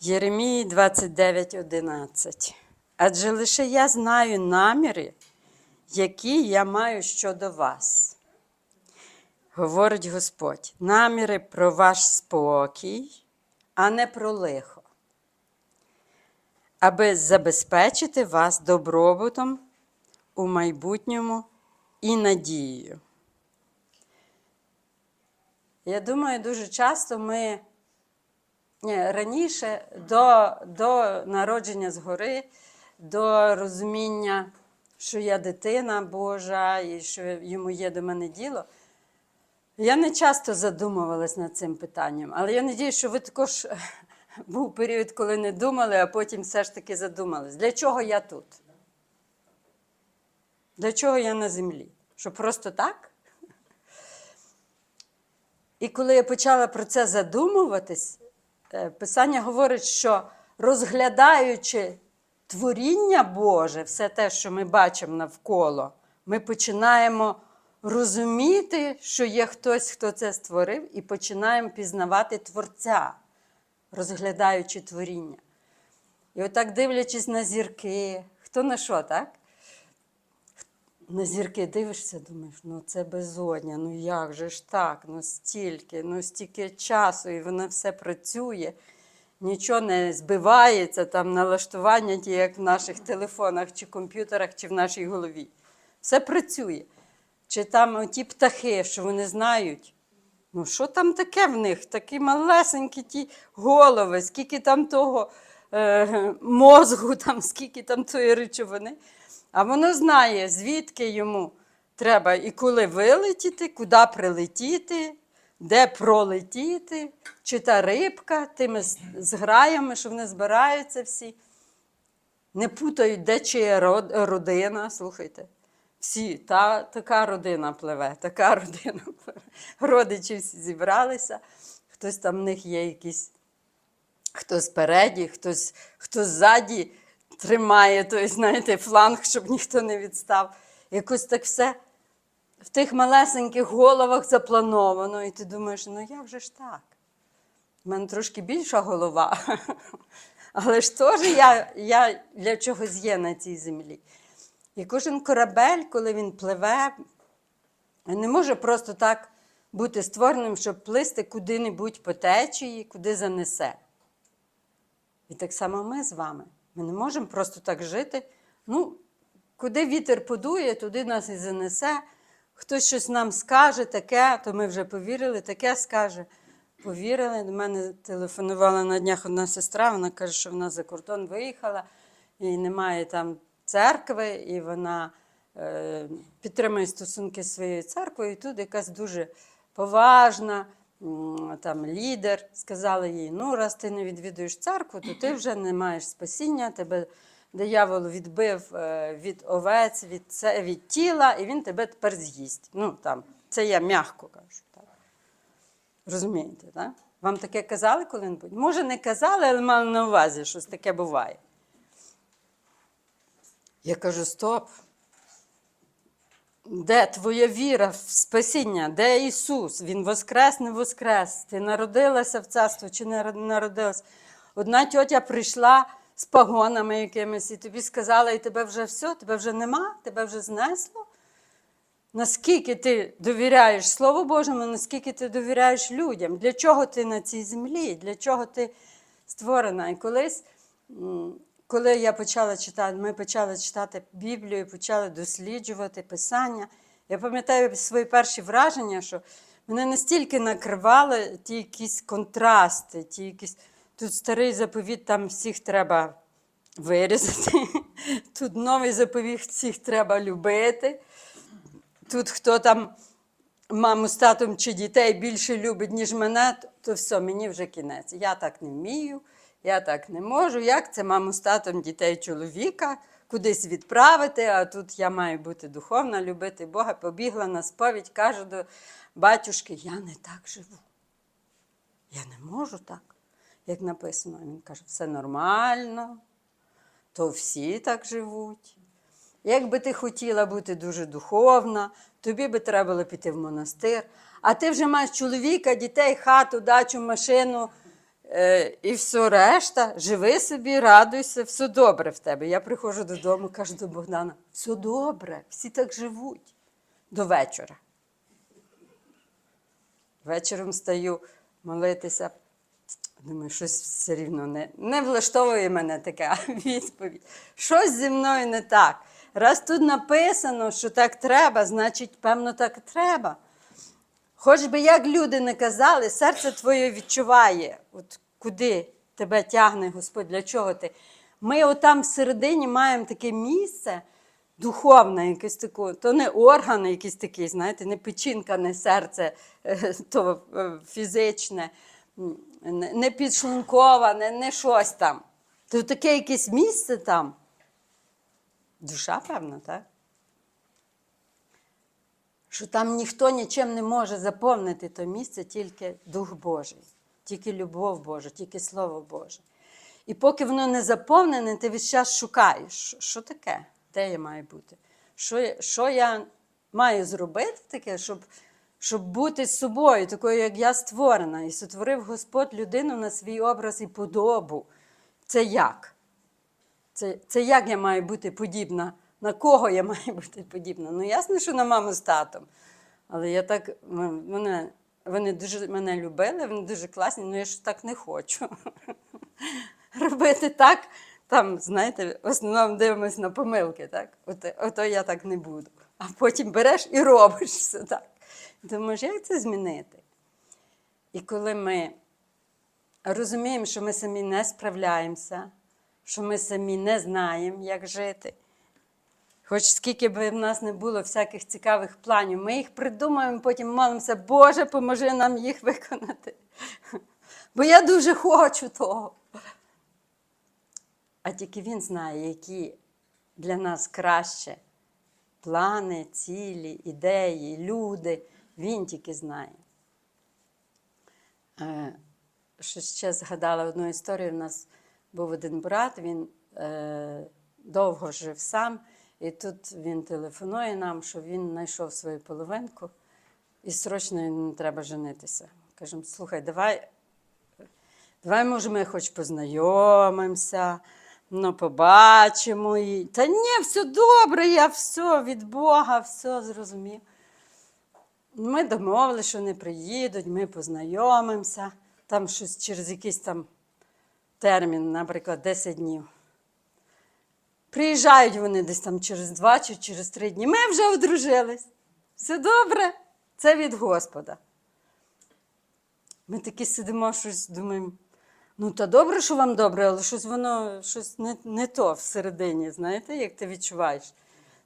Єремії 29.11. Адже лише я знаю наміри, які я маю щодо вас. Говорить Господь, наміри про ваш спокій, а не про лихо, аби забезпечити вас добробутом у майбутньому і надією. Я думаю, дуже часто ми раніше до, до народження згори, до розуміння, що я дитина Божа і що йому є до мене діло. Я не часто задумувалась над цим питанням, але я надію, що ви також був період, коли не думали, а потім все ж таки задумались. Для чого я тут? Для чого я на землі? Що просто так? І коли я почала про це задумуватись, Писання говорить, що розглядаючи творіння Боже, все те, що ми бачимо навколо, ми починаємо розуміти, що є хтось, хто це створив, і починаємо пізнавати Творця, розглядаючи творіння. І отак дивлячись на зірки, хто на що, так? На зірки дивишся, думаєш, ну це безодня, ну як же ж так, ну стільки, ну стільки часу, і воно все працює, нічого не збивається, там налаштування, ті, як в наших телефонах чи комп'ютерах, чи в нашій голові. Все працює. Чи там ті птахи, що вони знають, ну що там таке в них? Такі малесенькі ті голови, скільки там того е, мозгу, там, скільки там тої речовини. А воно знає, звідки йому треба і коли вилетіти, куди прилетіти, де пролетіти, чи та рибка тими зграями, що вони збираються всі. Не путають, де чия родина, слухайте. Всі, та, така родина пливе, така родина пливе. Родичі всі зібралися, хтось там в них є якісь хто спереді, хтось, хто ззаді тримає той, знаєте, фланг, щоб ніхто не відстав. Якось так все в тих малесеньких головах заплановано. І ти думаєш, ну як же ж так? У мене трошки більша голова. Але ж теж я, я для чогось є на цій землі. І кожен корабель, коли він пливе, не може просто так бути створеним, щоб плисти куди-небудь по течії, куди занесе. І так само ми з вами. Ми не можемо просто так жити. Ну, куди вітер подує, туди нас і занесе. Хтось щось нам скаже, таке, то ми вже повірили, таке скаже. Повірили. До мене телефонувала на днях одна сестра, вона каже, що вона за кордон виїхала і немає там церкви, і вона е, підтримує стосунки з своєю церквою. І тут якась дуже поважна там, лідер сказала їй: ну, раз ти не відвідуєш церкву, то ти вже не маєш спасіння, тебе диявол відбив е, від овець, від, це, від тіла, і він тебе тепер з'їсть. Ну, там, це я м'яко кажу. Так. Розумієте, так? Вам таке казали коли-небудь? Може, не казали, але мали на увазі, щось таке буває. Я кажу: стоп. Де твоя віра в спасіння? Де Ісус? Він воскрес, не воскрес. Ти народилася в царство чи не народилася? Одна тьотя прийшла з погонами якимись, і тобі сказала, і тебе вже все, тебе вже нема, тебе вже знесло. Наскільки ти довіряєш Слову Божому, наскільки ти довіряєш людям? Для чого ти на цій землі? Для чого ти створена? І колись, коли я почала читати, ми почали читати Біблію, почали досліджувати Писання, я пам'ятаю свої перші враження, що мене настільки накривали ті якісь контрасти, ті якісь. Тут старий заповіт, там всіх треба вирізати. Тут новий заповіт, всіх треба любити. Тут хто там маму з татом чи дітей більше любить, ніж мене, то- все, мені вже кінець. Я так не вмію, я так не можу. Як це маму з татом дітей чоловіка кудись відправити, а тут я маю бути духовна, любити Бога. Побігла на сповідь, кажу до батюшки, я не так живу. Я не можу так, як написано. Він каже, все нормально, то всі так живуть. Якби ти хотіла бути дуже духовна, тобі би треба було піти в монастир. А ти вже маєш чоловіка, дітей, хату, дачу, машину, і все решта, живи собі, радуйся, все добре в тебе. Я приходжу додому, кажу до Богдана: все добре, всі так живуть до вечора. Вечором стаю молитися. Думаю, щось все рівно не, не влаштовує мене така відповідь. Щось зі мною не так. Раз тут написано, що так треба, значить, певно, так треба. Хоч би як люди не казали, серце твоє відчуває, от куди тебе тягне Господь, для чого ти. Ми отам всередині маємо таке місце духовне, якесь таке, то не орган якийсь такий, знаєте, не печінка, не серце, е, то е, фізичне, не не підшлунковане, не щось там. То таке якесь місце там. Душа, певно, так? Що там ніхто нічим не може заповнити то місце, тільки Дух Божий, тільки любов Божа, тільки Слово Боже. І поки воно не заповнене, ти весь час шукаєш, що, таке, де я маю бути, що, що я маю зробити таке, щоб, щоб бути з собою, такою, як я створена, і сотворив Господь людину на свій образ і подобу. Це як? Це, це як я маю бути подібна? На кого я маю бути подібна? Ну, ясно, що на маму з татом. Але я так, мене, вони дуже мене любили, вони дуже класні, але я ж так не хочу. Робити так, там, знаєте, в основному дивимось на помилки, так? Ото, ото я так не буду. А потім береш і робиш все так. Думаєш, як це змінити? І коли ми розуміємо, що ми самі не справляємося, що ми самі не знаємо, як жити. Хоч скільки би в нас не було всяких цікавих планів, ми їх придумаємо, потім молимося, Боже, поможи нам їх виконати. Бо я дуже хочу того. А тільки Він знає, які для нас краще плани, цілі, ідеї, люди. Він тільки знає. Е, що ще згадала одну історію. У нас був один брат, він е, довго жив сам, і тут він телефонує нам, що він знайшов свою половинку і срочно йому треба женитися. Кажемо, слухай, давай, давай може, ми хоч познайомимося, ну, побачимо її. Та ні, все добре, я все від Бога, все зрозумів. Ми домовилися, що вони приїдуть, ми познайомимося. Там щось через якийсь там термін, наприклад, 10 днів. Приїжджають вони десь там через два чи через три дні. Ми вже одружились. Все добре, це від Господа. Ми такі сидимо, щось думаємо. Ну, та добре, що вам добре, але щось воно щось не, не то всередині, знаєте, як ти відчуваєш.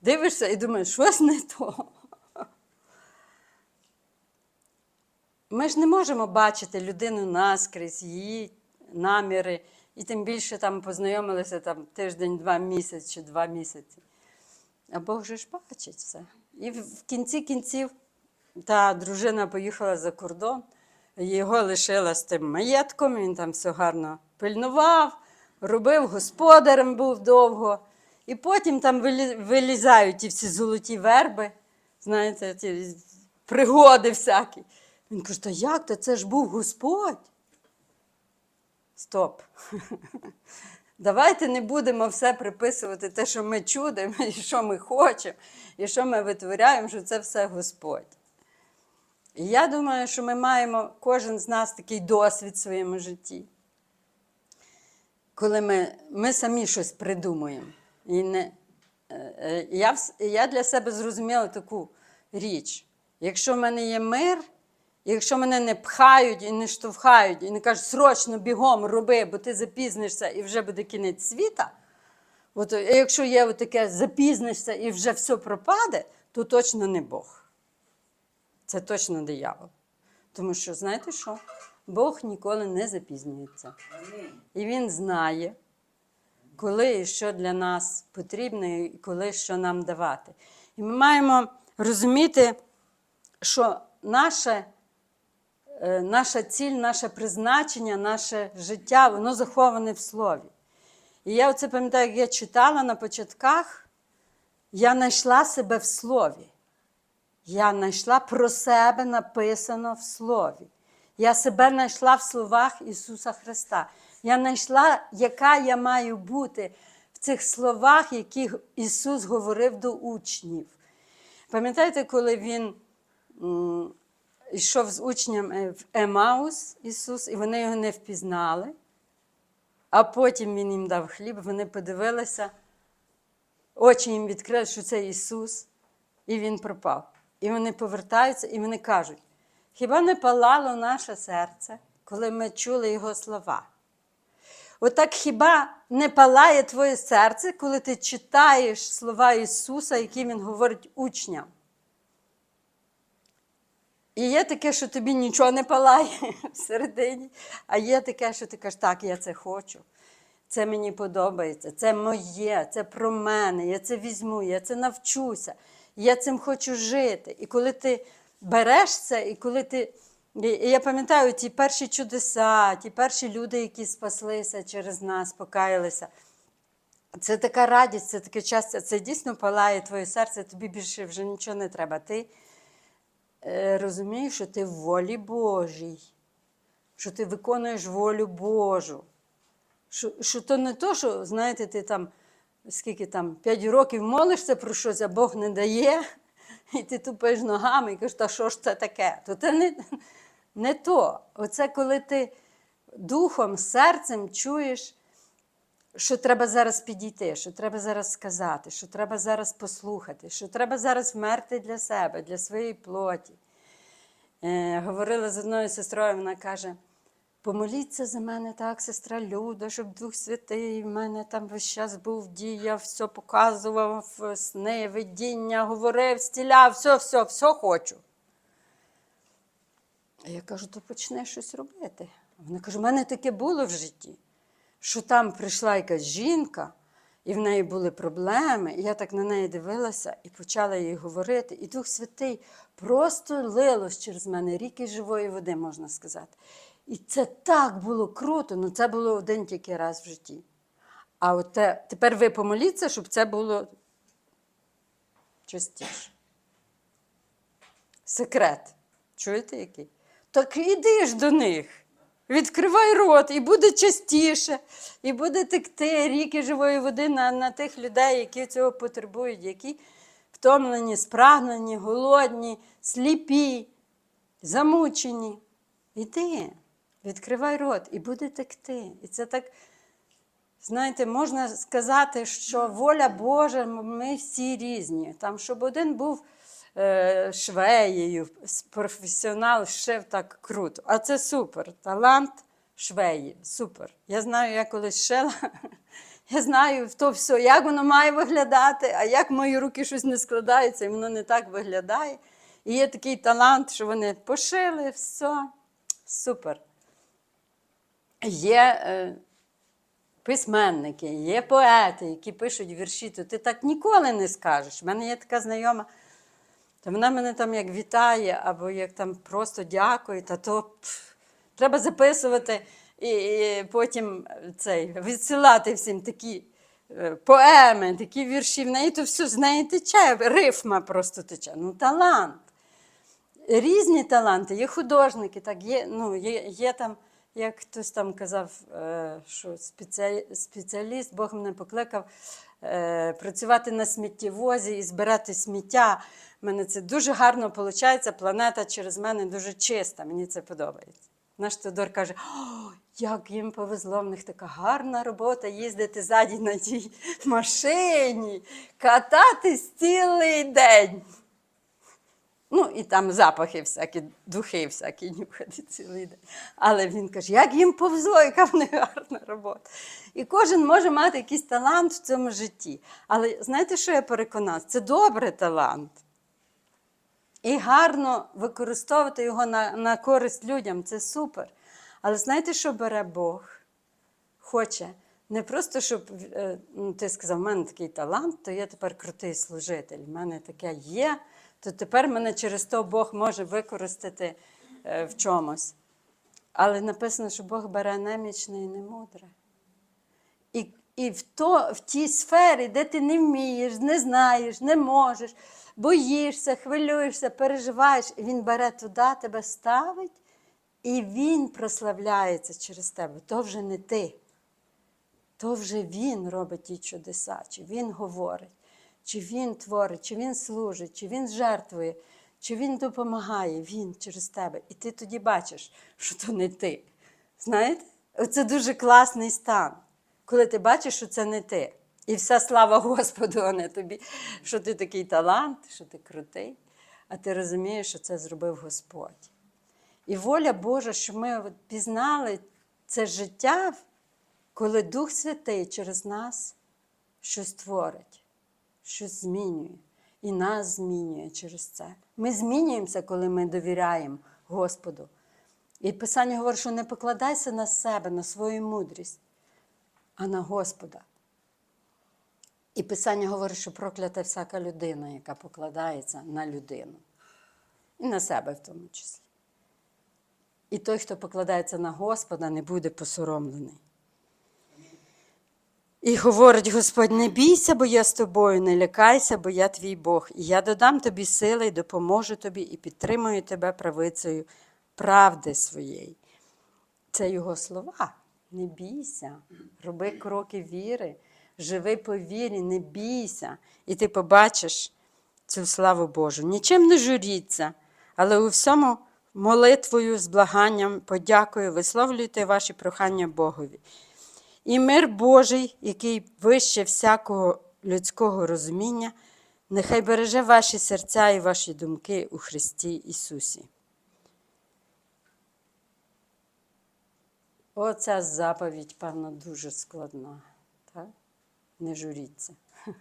Дивишся і думаєш, щось не то. Ми ж не можемо бачити людину наскрізь, її наміри, і тим більше там познайомилися там, тиждень, два місяці чи два місяці. А Бог же ж бачить все. І в кінці кінців та дружина поїхала за кордон, його лишила з тим маєтком, він там все гарно пильнував, робив, господарем був довго. І потім там вилізають ті всі золоті верби, знаєте, ті пригоди всякі. Він каже, та як то? Це ж був Господь. Стоп. Давайте не будемо все приписувати те, що ми чудимо, і що ми хочемо, і що ми витворяємо, що це все Господь. І я думаю, що ми маємо кожен з нас такий досвід в своєму житті. Коли ми, ми самі щось придумуємо. І не, е, е, я, я для себе зрозуміла таку річ. Якщо в мене є мир, якщо мене не пхають і не штовхають, і не кажуть, срочно бігом роби, бо ти запізнишся і вже буде кінець світа. От, якщо є таке запізнишся і вже все пропаде, то точно не Бог. Це точно диявол. Тому що, знаєте що? Бог ніколи не запізнюється. І Він знає, коли і що для нас потрібно, і коли що нам давати. І ми маємо розуміти, що наше, е, наша ціль, наше призначення, наше життя, воно заховане в слові. І я оце пам'ятаю, як я читала на початках, я знайшла себе в слові. Я знайшла про себе написано в слові. Я себе знайшла в словах Ісуса Христа. Я знайшла, яка я маю бути в цих словах, які Ісус говорив до учнів. Пам'ятаєте, коли Він йшов з учнями в Емаус Ісус, і вони його не впізнали, а потім Він їм дав хліб, вони подивилися, очі їм відкрили, що це Ісус, і Він пропав. І вони повертаються, і вони кажуть: хіба не палало наше серце, коли ми чули Його слова? Отак хіба не палає твоє серце, коли ти читаєш слова Ісуса, які Він говорить учням? І є таке, що тобі нічого не палає всередині, а є таке, що ти кажеш, так, я це хочу. Це мені подобається, це моє, це про мене, я це візьму, я це навчуся, я цим хочу жити. І коли ти береш це, і коли ти. І я пам'ятаю ті перші чудеса, ті перші люди, які спаслися через нас, покаялися. Це така радість, це таке щастя, це дійсно палає твоє серце, тобі більше вже нічого не треба. Ти розумієш, що ти в волі Божій, що ти виконуєш волю Божу. Що, що то не то, що, знаєте, ти там скільки там, 5 років молишся про щось, а Бог не дає, і ти тупаєш ногами і кажеш, та що ж це таке? То це не, не то. Оце коли ти духом, серцем чуєш, що треба зараз підійти, що треба зараз сказати, що треба зараз послухати, що треба зараз вмерти для себе, для своєї плоті. Е, говорила з одною сестрою, вона каже: помоліться за мене так, сестра Люда, щоб Дух Святий в мене там весь час був, діяв, все показував, сни, видіння, говорив, стіляв, все, все, все хочу. А я кажу, то почни щось робити. Вона каже, у мене таке було в житті, що там прийшла якась жінка, і в неї були проблеми. Я так на неї дивилася і почала їй говорити. І Дух Святий просто лилось через мене ріки живої води, можна сказати. І це так було круто, ну це було один тільки раз в житті. А от те, тепер ви помоліться, щоб це було частіше. Секрет. Чуєте який? Так іди ж до них. Відкривай рот, і буде частіше, і буде текти ріки живої води на, на тих людей, які цього потребують, які втомлені, спрагнені, голодні, сліпі, замучені. Іди, відкривай рот, і буде текти. І це так, знаєте, можна сказати, що воля Божа, ми всі різні. Там, щоб один був швеєю, професіонал шив так круто. А це супер. Талант швеї. Супер. Я знаю, я колись шила. Я знаю то все, як воно має виглядати, а як мої руки щось не складаються, і воно не так виглядає. І є такий талант, що вони пошили, все. Супер. Є е, письменники, є поети, які пишуть вірші, то ти так ніколи не скажеш. У мене є така знайома, то вона мене там як вітає, або як там просто дякує, та то пф, треба записувати і, і потім цей, відсилати всім такі е, поеми, такі вірші. В неї то все з неї тече, рифма просто тече. Ну, талант. Різні таланти, є художники, так, є, ну, є, є там, як хтось там казав, е, що спеціаліст, Бог мене покликав е, працювати на сміттєвозі і збирати сміття. У мене це дуже гарно виходить, планета через мене дуже чиста, мені це подобається. Наш Тодор каже, О, як їм повезло, в них така гарна робота їздити ззаді на тій машині, кататись цілий день. Ну, і там запахи всякі, духи всякі нюхати цілий день. Але він каже, як їм повезло, яка в них гарна робота. І кожен може мати якийсь талант в цьому житті. Але знаєте, що я переконана? Це добрий талант. І гарно використовувати його на, на користь людям це супер. Але знаєте, що бере Бог? Хоче не просто, щоб е, ну, ти сказав, в мене такий талант, то я тепер крутий служитель. В мене таке є, то тепер мене через то Бог може використати е, в чомусь. Але написано, що Бог бере немічне і немудре. І, і в, то, в тій сфері, де ти не вмієш, не знаєш, не можеш, боїшся, хвилюєшся, переживаєш, і він бере туди, тебе ставить І Він прославляється через тебе. То вже не ти. То вже Він робить ті чудеса, чи Він говорить, чи Він творить, чи Він служить, чи Він жертвує, чи Він допомагає, Він через тебе. І ти тоді бачиш, що то не ти. Знаєте? Це дуже класний стан, коли ти бачиш, що це не ти. І вся слава Господу, а не тобі, що ти такий талант, що ти крутий, а ти розумієш, що це зробив Господь. І воля Божа, щоб ми от пізнали це життя, коли Дух Святий через нас щось творить, щось змінює. І нас змінює через це. Ми змінюємося, коли ми довіряємо Господу. І Писання говорить, що не покладайся на себе, на свою мудрість, а на Господа. І Писання говорить, що проклята всяка людина, яка покладається на людину. І на себе в тому числі. І той, хто покладається на Господа, не буде посоромлений. І говорить Господь: не бійся, бо я з тобою, не лякайся, бо я твій Бог. І я додам тобі сили, і допоможу тобі, і підтримую тебе правицею правди своєї. Це його слова. Не бійся, роби кроки віри, живи по вірі, не бійся, і ти побачиш цю славу Божу. Нічим не журіться, але у всьому молитвою з благанням, подякою, висловлюйте ваші прохання Богові. І мир Божий, який вище всякого людського розуміння, нехай береже ваші серця і ваші думки у Христі Ісусі. Оця заповідь, певно, дуже складна. Так? Не журіться.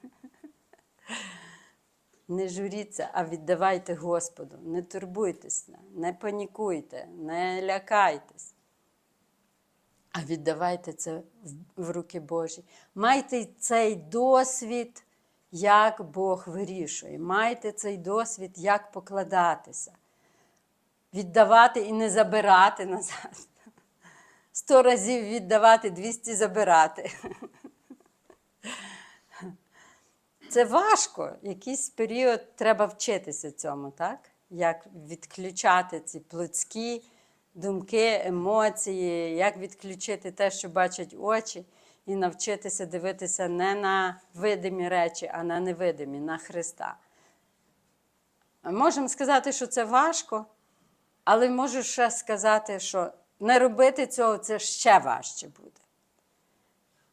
Не журіться, а віддавайте Господу. Не турбуйтеся, не панікуйте, не лякайтесь. А віддавайте це в- руки Божі. Майте цей досвід, як Бог вирішує. Майте цей досвід, як покладатися. Віддавати і не забирати назад. Сто разів віддавати, 200 забирати. Це важко. Якийсь період треба вчитися цьому, так? Як відключати ці плотські думки, емоції, як відключити те, що бачать очі, і навчитися дивитися не на видимі речі, а на невидимі, на Христа. Можемо сказати, що це важко, але можу ще сказати, що не робити цього це ще важче буде.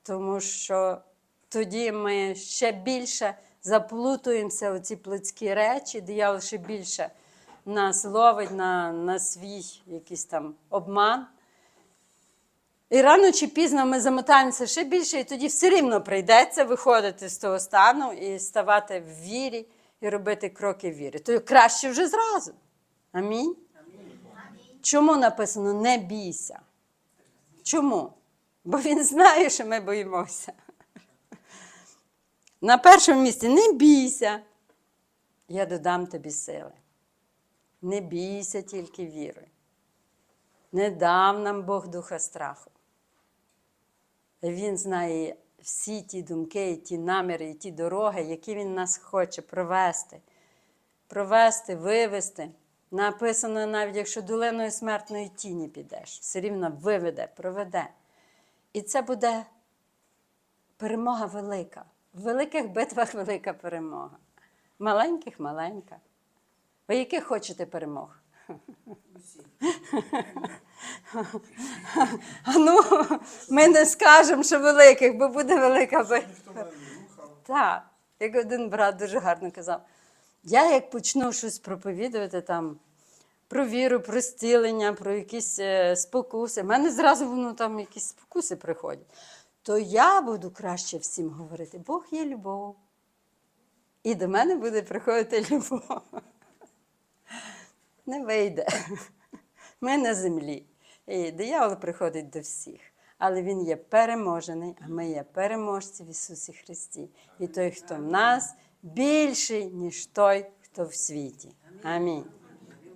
Тому що тоді ми ще більше заплутуємося у ці плотські речі, диявол ще більше нас ловить на, на свій якийсь там обман. І рано чи пізно ми замотаємося ще більше, і тоді все рівно прийдеться виходити з того стану і ставати в вірі і робити кроки віри. То краще вже зразу. Амінь. Чому написано не бійся? Чому? Бо він знає, що ми боїмося. На першому місці не бійся, я додам тобі сили. Не бійся тільки віри. Не дав нам Бог духа страху. Він знає всі ті думки, і ті наміри, і ті дороги, які він нас хоче провести. Провести, вивести. Написано, навіть якщо долиною смертної тіні підеш, все рівно виведе, проведе. І це буде перемога велика. В великих битвах велика перемога. Маленьких маленька. Ви яких хочете перемог? А ну, ми не скажемо, що великих, бо буде велика битва. Так, як один брат дуже гарно казав. Я як почну щось проповідувати там про віру, про зцілення, про якісь е, спокуси, в мене зразу воно там якісь спокуси приходять. То я буду краще всім говорити: Бог є любов. І до мене буде приходити любов. Не вийде. Ми на землі. І диявол приходить до всіх. Але він є переможений, а ми є переможці в Ісусі Христі. І той, хто в нас, більший, ніж той, хто в світі. Амінь.